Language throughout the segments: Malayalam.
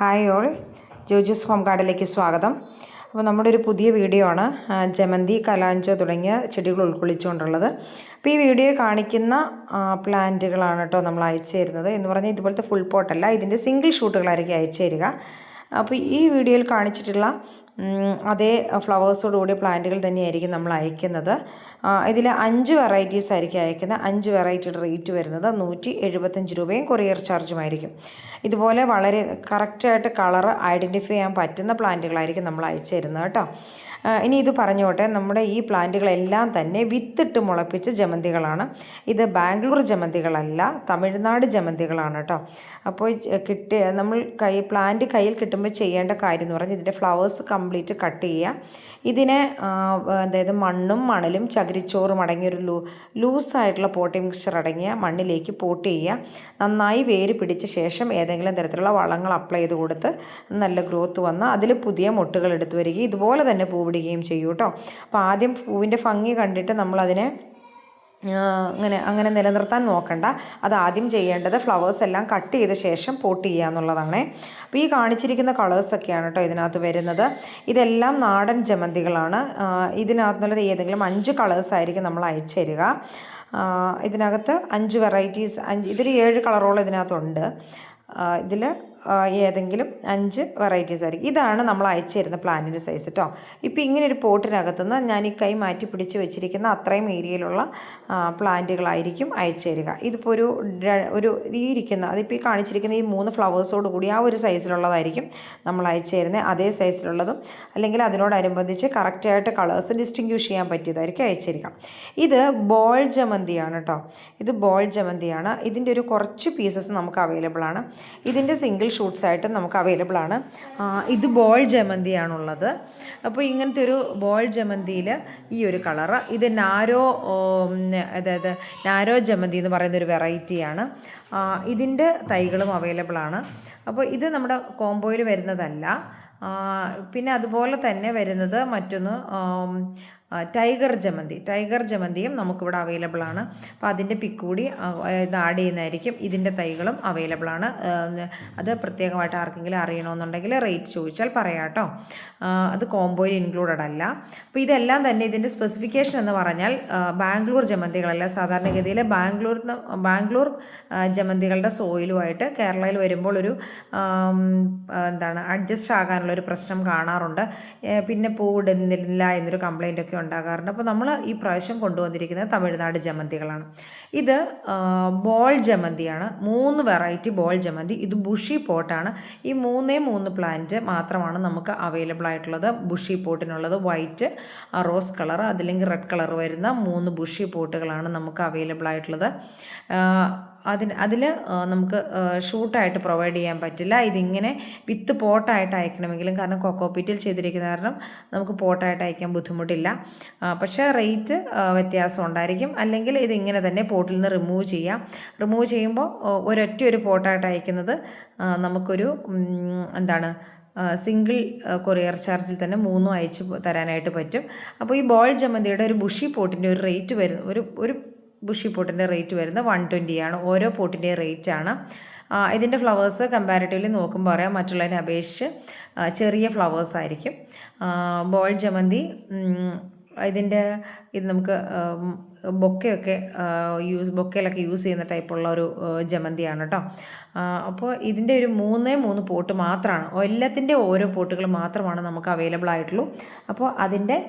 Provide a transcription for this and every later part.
ഹായ് ഓൾ ജോജൂസ് ഹോം ഗാർഡിലേക്ക് സ്വാഗതം. അപ്പോൾ നമ്മുടെ ഒരു പുതിയ വീഡിയോ ആണ്. ജമന്തി കലാഞ്ചോ തുടങ്ങിയ ചെടികൾ ഉൾക്കൊള്ളിച്ചുകൊണ്ടുള്ളത്. അപ്പോൾ ഈ വീഡിയോ കാണിക്കുന്ന പ്ലാന്റുകളാണ് കേട്ടോ നമ്മൾ അയച്ചു തരുന്നത്. എന്ന് പറഞ്ഞാൽ ഇതുപോലത്തെ ഫുൾ പോട്ടല്ല ഇതിന്റെ സിംഗിൾ ഷൂട്ടുകളായിരിക്കും അയച്ചു തരിക. അപ്പോൾ ഈ വീഡിയോയിൽ കാണിച്ചിട്ടുള്ള അതേ ഫ്ലവേഴ്സോടുകൂടിയ പ്ലാന്റുകൾ തന്നെയായിരിക്കും നമ്മൾ അയക്കുന്നത്. ഇതിൽ അഞ്ച് വെറൈറ്റീസ് ആയിരിക്കും അയക്കുന്നത്. അഞ്ച് വെറൈറ്റിയുടെ റേറ്റ് വരുന്നത് നൂറ്റി എഴുപത്തഞ്ച് രൂപയും കൊറിയർ ചാർജുമായിരിക്കും. ഇതുപോലെ വളരെ കറക്റ്റായിട്ട് കളർ ഐഡന്റിഫൈ ചെയ്യാൻ പറ്റുന്ന പ്ലാന്റുകളായിരിക്കും നമ്മൾ അയച്ചു തരുന്നത് കേട്ടോ. ഇനി ഇത് പറഞ്ഞോട്ടെ. നമ്മുടെ ഈ പ്ലാന്റുകളെല്ലാം തന്നെ വിത്തിട്ട് മുളപ്പിച്ച ജമന്തികളാണ്. ഇത് ബാംഗ്ലൂർ ജമന്തികളല്ല തമിഴ്നാട് ജമന്തികളാണ് കേട്ടോ. അപ്പോൾ കിട്ടിയ നമ്മൾ കൈ പ്ലാന്റ് കയ്യിൽ കിട്ടുമ്പോൾ ചെയ്യേണ്ട കാര്യം എന്ന് പറഞ്ഞാൽ ഇതിന്റെ ഫ്ലവേഴ്സ് കംപ്ലീറ്റ് കട്ട് ചെയ്യുക. ഇതിനെ അതായത് മണ്ണും മണലും ചകിരിച്ചോറും അടങ്ങിയ ഒരു ലൂ ലൂസായിട്ടുള്ള പോട്ടി മിക്സ്ചർ അടങ്ങിയ മണ്ണിലേക്ക് പോട്ട് ചെയ്യുക. നന്നായി വേര് പിടിച്ച ശേഷം ഏതെങ്കിലും തരത്തിലുള്ള വളങ്ങൾ അപ്ലൈ ചെയ്ത് കൊടുത്ത് നല്ല ഗ്രോത്ത് വന്ന് അതിൽ പുതിയ മുട്ടുകൾ എടുത്തു വരികയും ഇതുപോലെ തന്നെ പൂവിടുകയും ചെയ്യും കേട്ടോ അപ്പോൾ ആദ്യം പൂവിന്റെ ഭംഗി കണ്ടിട്ട് നമ്മളതിനെ അങ്ങനെ അങ്ങനെ നിലനിർത്താൻ നോക്കണ്ട. അത് ആദ്യം ചെയ്യേണ്ടത് ഫ്ലവേഴ്സ് എല്ലാം കട്ട് ചെയ്ത ശേഷം പോട്ട് ചെയ്യുക എന്നുള്ളതാണ്. അപ്പോൾ ഈ കാണിച്ചിരിക്കുന്ന കളേഴ്സൊക്കെയാണ് കേട്ടോ ഇതിനകത്ത് വരുന്നത്. ഇതെല്ലാം നാടൻ ജമന്തികളാണ്. ഇതിനകത്ത് ഇതിനകത്തുള്ള ഏതെങ്കിലും അഞ്ച് കളേഴ്സ് ആയിരിക്കും നമ്മൾ അയച്ചു തരിക. ഇതിനകത്ത് അഞ്ച് വെറൈറ്റീസ് അഞ്ച് ഇതിൽ ഏഴ് കളറോളം ഇതിനകത്തുണ്ട്. ഇതിൽ ഏതെങ്കിലും അഞ്ച് വെറൈറ്റീസ് ആയിരിക്കും. ഇതാണ് നമ്മൾ അയച്ചു തരുന്ന പ്ലാന്റിന്റെ സൈസ് കേട്ടോ ഇപ്പോൾ ഇങ്ങനെ ഒരു പോട്ടിനകത്തുനിന്ന് ഞാൻ ഈ കൈ മാറ്റി പിടിച്ച് വെച്ചിരിക്കുന്ന അത്രയും ഏരിയയിലുള്ള പ്ലാന്റുകളായിരിക്കും അയച്ചു തരിക. ഇതിപ്പോൾ ഒരു ഒരു ഈ ഇരിക്കുന്ന അതിപ്പോൾ ഈ കാണിച്ചിരിക്കുന്ന ഈ മൂന്ന് ഫ്ലവേഴ്സോട് കൂടി ആ ഒരു സൈസിലുള്ളതായിരിക്കും നമ്മൾ അയച്ചു തരുന്നത്. അതേ സൈസിലുള്ളതും അല്ലെങ്കിൽ അതിനോടനുബന്ധിച്ച് കറക്റ്റായിട്ട് കളേഴ്സ് ഡിസ്റ്റിങ്ക്യൂഷ് ചെയ്യാൻ പറ്റിയതായിരിക്കും അയച്ചു തരിക. ഇത് ബോൾ ജമന്തിയാണ് കേട്ടോ ഇത് ബോൾ ജമന്തിയാണ്. ഇതിന്റെ ഒരു കുറച്ച് പീസസ് നമുക്ക് അവൈലബിൾ ആണ്. ഇതിന്റെ സിംഗിൾ ഷൂട്ട്സ് ആയിട്ട് നമുക്ക് അവൈലബിൾ ആണ്. ഇത് ബോൾ ജമന്തിയാണുള്ളത് അപ്പോൾ ഇങ്ങനത്തെ ഒരു ബോൾ ജമന്തിയിൽ ഈ ഒരു കളറ്. ഇത് നാരോ അതായത് നാരോ ജമന്തി എന്ന് പറയുന്ന ഒരു വെറൈറ്റിയാണ് ഇതിന്റെ തൈകളും അവൈലബിൾ ആണ്. അപ്പോൾ ഇത് നമ്മുടെ കോംബോയിൽ വരുന്നതല്ല. പിന്നെ അതുപോലെ തന്നെ വരുന്നത് മറ്റൊന്ന് ടൈഗർ ജമന്തി. ടൈഗർ ജമന്തിയും നമുക്കിവിടെ അവൈലബിൾ ആണ്. അപ്പോൾ അതിന്റെ പിക്ക് കൂടി ഇത് ആഡ് ചെയ്യുന്നതായിരിക്കും. ഇതിന്റെ തൈകളും അവൈലബിൾ ആണ്. അത് പ്രത്യേകമായിട്ട് ആർക്കെങ്കിലും അറിയണമെന്നുണ്ടെങ്കിൽ റേറ്റ് ചോദിച്ചാൽ പറയാം കേട്ടോ. അത് കോംബോയിൽ ഇൻക്ലൂഡഡ് അല്ല. അപ്പോൾ ഇതെല്ലാം തന്നെ ഇതിന്റെ സ്പെസിഫിക്കേഷൻ എന്ന് പറഞ്ഞാൽ ബാംഗ്ലൂർ ജമന്തികളല്ല. സാധാരണഗതിയിൽ ബാംഗ്ലൂർ ബാംഗ്ലൂർ ജമന്തികളുടെ സോയിലുമായിട്ട് കേരളയിൽ വരുമ്പോൾ ഒരു എന്താണ് അഡ്ജസ്റ്റ് ആകാനുള്ള ഒരു പ്രശ്നം കാണാറുണ്ട്. പിന്നെ പൂവിടുന്നില്ല എന്നൊരു കംപ്ലൈന്റ് ഒക്കെ ഉണ്ടാകാറുണ്ട്. അപ്പോൾ നമ്മൾ ഈ പ്രാവശ്യം കൊണ്ടുവന്നിരിക്കുന്നത് തമിഴ്നാട് ജമന്തികളാണ്. ഇത് ബോൾ ജമന്തിയാണ്. മൂന്ന് വെറൈറ്റി ബോൾ ജമന്തി. ഇത് ബുഷി പോട്ടാണ്. ഈ മൂന്നേ മൂന്ന് പ്ലാന്റ് മാത്രമാണ് നമുക്ക് അവൈലബിൾ ആയിട്ടുള്ളത്. ബുഷി പോട്ടിനുള്ളത് വൈറ്റ് റോസ് കളർ അതില്ലെങ്കിൽ റെഡ് കളർ വരുന്ന മൂന്ന് ബുഷി പോട്ടുകളാണ് നമുക്ക് അവൈലബിൾ ആയിട്ടുള്ളത്. അതിന് അതിൽ നമുക്ക് ഷൂട്ടായിട്ട് പ്രൊവൈഡ് ചെയ്യാൻ പറ്റില്ല. ഇതിങ്ങനെ വിത്ത് പോട്ടായിട്ട് അയക്കണമെങ്കിലും കാരണം കൊക്കോപ്പീറ്റിൽ ചെയ്തിരിക്കുന്ന കാരണം നമുക്ക് പോട്ടായിട്ട് അയക്കാൻ ബുദ്ധിമുട്ടില്ല. പക്ഷേ റേറ്റ് വ്യത്യാസം ഉണ്ടായിരിക്കും. അല്ലെങ്കിൽ ഇത് ഇങ്ങനെ തന്നെ പോട്ടിൽ നിന്ന് റിമൂവ് ചെയ്യാം. റിമൂവ് ചെയ്യുമ്പോൾ ഒരൊറ്റ ഒരു പോട്ടായിട്ട് അയക്കുന്നത് നമുക്കൊരു എന്താണ് സിംഗിൾ കൊറിയർ ചാർജിൽ തന്നെ മൂന്നും അയച്ച് തരാനായിട്ട് പറ്റും. അപ്പോൾ ഈ ബോൾ ജമന്തിയുടെ ഒരു ബുഷി പോട്ടിന്റെ ഒരു റേറ്റ് വരുന്ന ഒരു ഒരു ബുഷി പോട്ടിന്റെ റേറ്റ് വരുന്നത് വൺ ആണ് ഓരോ പോട്ടിന്റെ റേറ്റ് ആണ് ഇതിന്റെ ഫ്ലവേഴ്സ് കമ്പാരിറ്റീവ്ലി നോക്കുമ്പോൾ പറയാം മറ്റുള്ളതിനെ അപേക്ഷിച്ച് ചെറിയ ഫ്ലവേഴ്സ് ആയിരിക്കും. ബോൾ ജമന്തി ഇതിന്റെ ഇത് നമുക്ക് ബൊക്കയൊക്കെ യൂസ് ബൊക്കയിലൊക്കെ യൂസ് ചെയ്യുന്ന ടൈപ്പുള്ള ഒരു ജമന്തിയാണ് കേട്ടോ അപ്പോൾ ഇതിന്റെ ഒരു മൂന്നേ മൂന്ന് പോട്ട് മാത്രമാണ് എല്ലാത്തിന്റെ ഓരോ പോട്ടുകൾ മാത്രമാണ് നമുക്ക് അവൈലബിൾ ആയിട്ടുള്ളൂ. അപ്പോൾ അതിന്റെ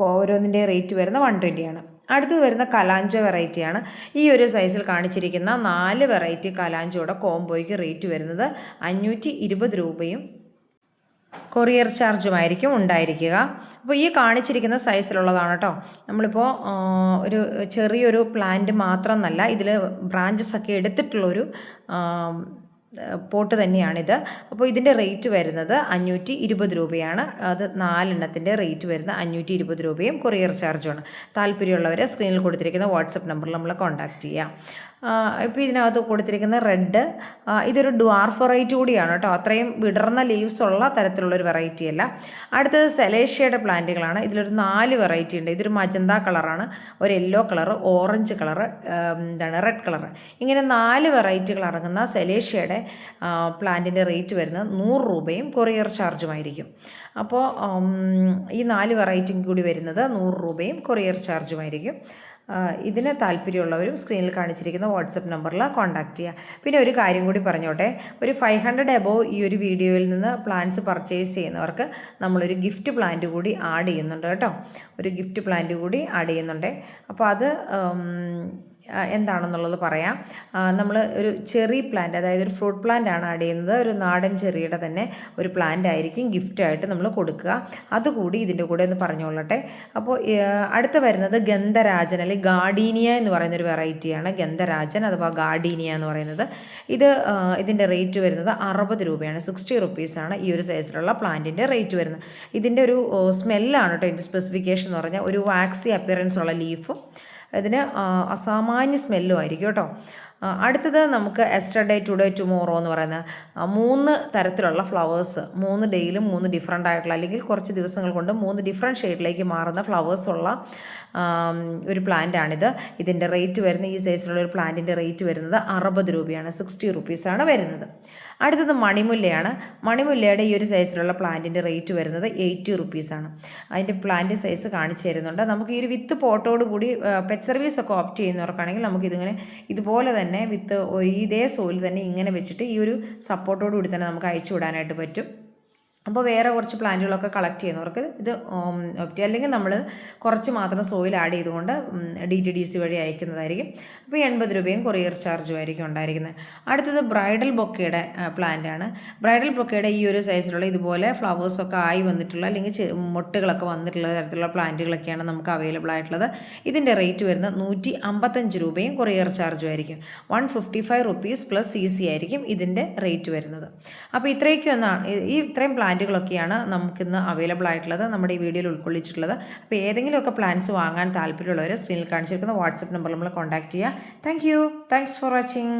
ഓരോന്നിന്റെ റേറ്റ് വരുന്ന വൺ ട്വന്റിയാണ് അടുത്തത് വരുന്ന കലാഞ്ചോ വെറൈറ്റിയാണ്. ഈ ഒരു സൈസിൽ കാണിച്ചിരിക്കുന്ന നാല് വെറൈറ്റി കലാഞ്ചോയുടെ കോംബോയ്ക്ക് റേറ്റ് വരുന്നത് അഞ്ഞൂറ്റി രൂപയും കൊറിയർ ചാർജുമായിരിക്കും ഉണ്ടായിരിക്കുക. അപ്പോൾ ഈ കാണിച്ചിരിക്കുന്ന സൈസിലുള്ളതാണ് കേട്ടോ. നമ്മളിപ്പോൾ ഒരു ചെറിയൊരു പ്ലാന്റ് മാത്രമെന്നല്ല ഇതിൽ ബ്രാഞ്ചസ് ഒക്കെ എടുത്തിട്ടുള്ളൊരു പോട്ട് തന്നെയാണിത്. അപ്പോൾ ഇതിന്റെ റേറ്റ് വരുന്നത് അഞ്ഞൂറ്റി ഇരുപത് രൂപയാണ്. അത് നാലെണ്ണത്തിന്റെ റേറ്റ് വരുന്നത് അഞ്ഞൂറ്റി ഇരുപത് രൂപയും കൊറിയർ ചാർജുമാണ് താല്പര്യമുള്ളവരെ സ്ക്രീനിൽ കൊടുത്തിരിക്കുന്ന വാട്സപ്പ് നമ്പറിൽ നമ്മൾ കോൺടാക്റ്റ് ചെയ്യാം. ഇപ്പോൾ ഇതിനകത്ത് കൊടുത്തിരിക്കുന്ന റെഡ് ഇതൊരു ഡ്വാർഫ് വെറൈറ്റി കൂടിയാണ് കേട്ടോ. അത്രയും വിടർന്ന ലീവ്സ് ഉള്ള തരത്തിലുള്ളൊരു വെറൈറ്റി അല്ല. അടുത്തത് സെലേഷ്യയുടെ പ്ലാന്റുകളാണ്. ഇതിലൊരു നാല് വെറൈറ്റി ഉണ്ട്. ഇതൊരു മജന്ത കളറാണ് ഒരു യെല്ലോ കളറ് ഓറഞ്ച് കളറ് എന്താണ് റെഡ് കളറ് ഇങ്ങനെ നാല് വെറൈറ്റികൾ അടങ്ങുന്ന സെലേഷ്യയുടെ പ്ലാന്റിന്റെ റേറ്റ് വരുന്നത് നൂറ് രൂപയും കൊറിയർ ചാർജുമായിരിക്കും. അപ്പോൾ ഈ നാല് വെറൈറ്റിയും കൂടി വരുന്നത് നൂറ് രൂപയും കൊറിയർ ചാർജുമായിരിക്കും. ഇതിന് താല്പര്യമുള്ളവരും സ്ക്രീനിൽ കാണിച്ചിരിക്കുന്ന വാട്സപ്പ് നമ്പറിൽ കോൺടാക്റ്റ് ചെയ്യുക. പിന്നെ ഒരു കാര്യം കൂടി പറഞ്ഞോട്ടെ. ഒരു ഫൈവ് ഹൺഡ്രഡ് എബോവ് ഈ ഒരു വീഡിയോയിൽ നിന്ന് പ്ലാന്റ്സ് പർച്ചേസ് ചെയ്യുന്നവർക്ക് നമ്മളൊരു ഗിഫ്റ്റ് പ്ലാന്റ് കൂടി ആഡ് ചെയ്യുന്നുണ്ട് കേട്ടോ. ഒരു ഗിഫ്റ്റ് പ്ലാന്റ് കൂടി ആഡ് ചെയ്യുന്നുണ്ട്. അപ്പോൾ അത് എന്താണെന്നുള്ളത് പറയാം. നമ്മൾ ഒരു ചെറി പ്ലാന്റ് അതായത് ഒരു ഫ്രൂട്ട് പ്ലാന്റ് ആണ് ആഡ് ചെയ്യുന്നത്. ഒരു നാടൻ ചെറിയുടെ തന്നെ ഒരു പ്ലാന്റ് ആയിരിക്കും ഗിഫ്റ്റ് ആയിട്ട് നമ്മൾ കൊടുക്കുക. അതുകൂടി ഇതിന്റെ കൂടെ ഒന്ന് പറഞ്ഞുകൊള്ളട്ടെ. അപ്പോൾ അടുത്ത വരുന്നത് ഗന്ധരാജൻ അല്ലെങ്കിൽ ഗാർഡീനിയ എന്ന് പറയുന്ന ഒരു വെറൈറ്റിയാണ് ഗന്ധരാജൻ അഥവാ ഗാർഡീനിയ എന്ന് പറയുന്നത്. ഇത് ഇതിന്റെ റേറ്റ് വരുന്നത് അറുപത് രൂപയാണ്. സിക്സ്റ്റി റുപ്പീസാണ് ഈ ഒരു സൈസിലുള്ള പ്ലാന്റിന്റെ റേറ്റ് വരുന്നത്. ഇതിന്റെ ഒരു സ്മെല്ലാണ് കേട്ടോ ഇതിന്റെ സ്പെസിഫിക്കേഷൻ എന്ന് പറഞ്ഞാൽ. ഒരു വാക്സി അപ്പിയറൻസ് ഉള്ള ലീഫും ഇതിന് അസാമാന്യ സ്മെല്ലും ആയിരിക്കും കേട്ടോ. അടുത്തത് നമുക്ക് എസ്റ്റർഡേ ടുഡേ ടുമോറോ എന്ന് പറയുന്ന മൂന്ന് തരത്തിലുള്ള ഫ്ലവേഴ്സ് മൂന്ന് ഡേയിലും മൂന്ന് ഡിഫറെന്റ് ആയിട്ടുള്ള അല്ലെങ്കിൽ കുറച്ച് ദിവസങ്ങൾ കൊണ്ട് മൂന്ന് ഡിഫറെന്റ് ഷെയ്ഡിലേക്ക് മാറുന്ന ഫ്ലവേഴ്സ് ഉള്ള ഒരു പ്ലാന്റാണിത് ഇതിന്റെ റേറ്റ് വരുന്ന ഈ സൈസിലുള്ള ഒരു പ്ലാന്റിന്റെ റേറ്റ് വരുന്നത് അറുപത് രൂപയാണ് സിക്സ്റ്റി റുപ്പീസാണ് വരുന്നത്. അടുത്തത് മണിമുല്ലയാണ്. മണിമുല്ലയുടെ ഈ ഒരു സൈസിലുള്ള പ്ലാന്റിന്റെ റേറ്റ് വരുന്നത് എയ്റ്റി റുപ്പീസാണ് അതിന്റെ പ്ലാന്റ് സൈസ് കാണിച്ചു തരുന്നുണ്ട്. നമുക്ക് ഈ ഒരു വിത്ത് പോട്ടോട് കൂടി പെറ്റ് സർവീസ് ഒക്കെ ഓപ്റ്റ് ചെയ്യുന്നവർക്കാണെങ്കിൽ നമുക്കിതിങ്ങനെ ഇതുപോലെ തന്നെ വിത്ത് ഇതേ സോയിൽ തന്നെ ഇങ്ങനെ വെച്ചിട്ട് ഈ ഒരു സപ്പോർട്ടോട് കൂടി തന്നെ നമുക്ക് അയച്ചു വിടാനായിട്ട് പറ്റും. അപ്പോൾ വേറെ കുറച്ച് പ്ലാന്റുകളൊക്കെ കളക്ട് ചെയ്യുന്നവർക്ക് ഇത് ഒപ്റ്റി അല്ലെങ്കിൽ നമ്മൾ കുറച്ച് മാത്രം സോയിൽ ആഡ് ചെയ്തുകൊണ്ട് ഡി ടി ഡി സി വഴി അയക്കുന്നതായിരിക്കും. അപ്പോൾ എൺപത് രൂപയും കൊറിയർ ചാർജും ആയിരിക്കും ഉണ്ടായിരിക്കുന്നത്. അടുത്തത് ബ്രൈഡൽ ബൊക്കയുടെ പ്ലാന്റാണ്. ബ്രൈഡൽ ബൊക്കയുടെ ഈ ഒരു സൈസിലുള്ള ഇതുപോലെ ഫ്ലവേഴ്സൊക്കെ ആയി വന്നിട്ടുള്ള അല്ലെങ്കിൽ മുട്ടുകളൊക്കെ വന്നിട്ടുള്ള തരത്തിലുള്ള പ്ലാന്റുകളൊക്കെയാണ് നമുക്ക് അവൈലബിൾ ആയിട്ടുള്ളത്. ഇതിന്റെ റേറ്റ് വരുന്നത് നൂറ്റി അമ്പത്തഞ്ച് രൂപയും കൊറിയർ ചാർജും ആയിരിക്കും. One fifty five rupees plus C C ആയിരിക്കും ഇതിന്റെ റേറ്റ് വരുന്നത്. അപ്പോൾ ഇത്രയൊക്കെ ഒന്നാണ് ഈ ഇത്രയും പ്ലാന്റ് പ്ലാന്റുകളൊക്കെയാണ് നമുക്കിന്ന് അവൈലബിൾ ആയിട്ടുള്ളത് നമ്മുടെ ഈ വീഡിയോയിൽ ഉൾക്കൊള്ളിച്ചിട്ടുള്ളത്. അപ്പോൾ ഏതെങ്കിലുമൊക്കെ പ്ലാന്റ്സ് വാങ്ങാൻ താല്പര്യമുള്ളവർ സ്ക്രീനിൽ കാണിച്ചിരിക്കുന്ന വാട്സപ്പ് നമ്പറിൽ നമ്മൾ കോൺടാക്ട് ചെയ്യുക thank you thanks for watching